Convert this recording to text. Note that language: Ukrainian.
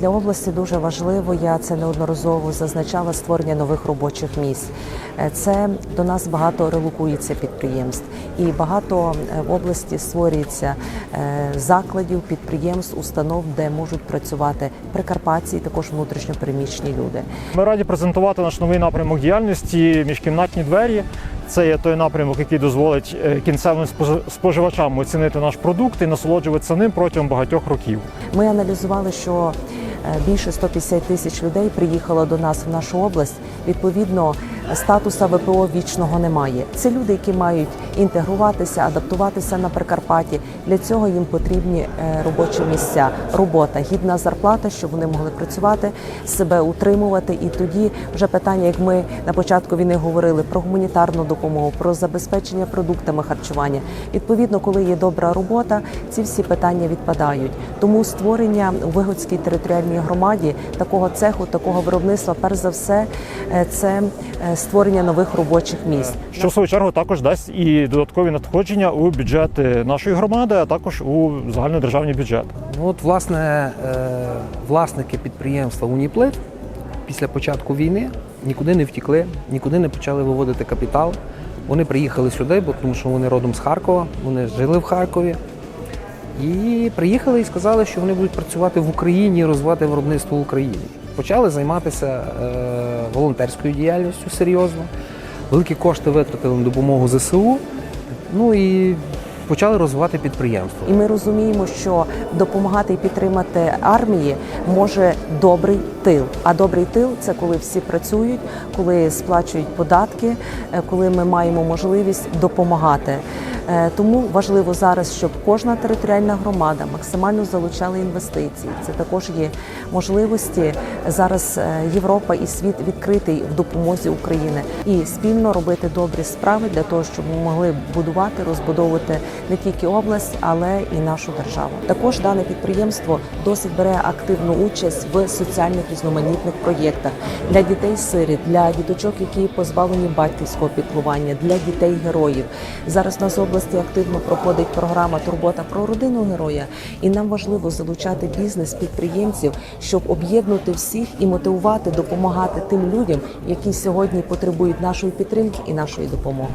Для області дуже важливо, я це неодноразово зазначала створення нових робочих місць. Е, Це до нас багато релокується підприємств, і багато е, в області створюється е, закладів, підприємств, установ, де можуть працювати прикарпатці, і також внутрішньопереміщені люди. Ми раді презентувати наш новий напрямок діяльності міжкімнатні двері. Це є той напрямок, який дозволить е, кінцевим спожи- споживачам оцінити наш продукт і насолоджуватися ним протягом багатьох років. Ми аналізували, що е, більше 150 тисяч людей приїхало до нас в нашу область. Відповідно, статуса ВПО вічного немає. Це люди, які мають інтегруватися, адаптуватися на Прикарпатті. Для цього їм потрібні е, робочі місця, робота, гідна зарплата, щоб вони могли працювати, себе утримувати. І тоді вже питання, як ми на початку війни говорили про гуманітарну допомогу, про забезпечення продуктами харчування. Відповідно, коли є добра робота, ці всі питання відпадають. Тому створення у Вигодській територіальній громаді такого цеху, такого виробництва, перш за все, е, це е, створення нових робочих місць. Що в свою чергу також дасть і додаткові надходження у бюджет е, нашої громади, а також у загальнодержавний бюджет. Ну, От, власне, е, власники підприємства Уніплит після початку війни нікуди не втікли, нікуди не почали виводити капітал. Вони приїхали сюди, бо тому що вони родом з Харкова, вони жили в Харкові. І приїхали і сказали, що вони будуть працювати в Україні і розвивати виробництво в Україні. Почали займатися е, волонтерською діяльністю серйозно. Великі кошти витратили на допомогу ЗСУ. Ну і почали розвивати підприємство. І ми розуміємо, що допомагати і підтримати армії може добрий тил. А добрий тил це коли всі працюють, коли сплачують податки, е, коли ми маємо можливість допомагати. Е, Тому важливо зараз, щоб кожна територіальна громада максимально залучала інвестиції. Це також є можливості. Зараз е, Європа і світ відкритий в допомозі України і спільно робити добрі справи для того, щоб ми могли будувати, розбудовувати не тільки область, але і нашу державу. Також дане підприємство досить бере активну участь в соціальних різноманітних проєктах для дітей сиріт, для діточок, які позбавлені батьківського піклування, для дітей героїв. Зараз нас в області активно проходить програма Турбота про родину героя, і нам важливо залучати бізнес підприємців, щоб об'єднати всіх і мотивувати, допомагати тим людям, які сьогодні потребують нашої підтримки і нашої допомоги.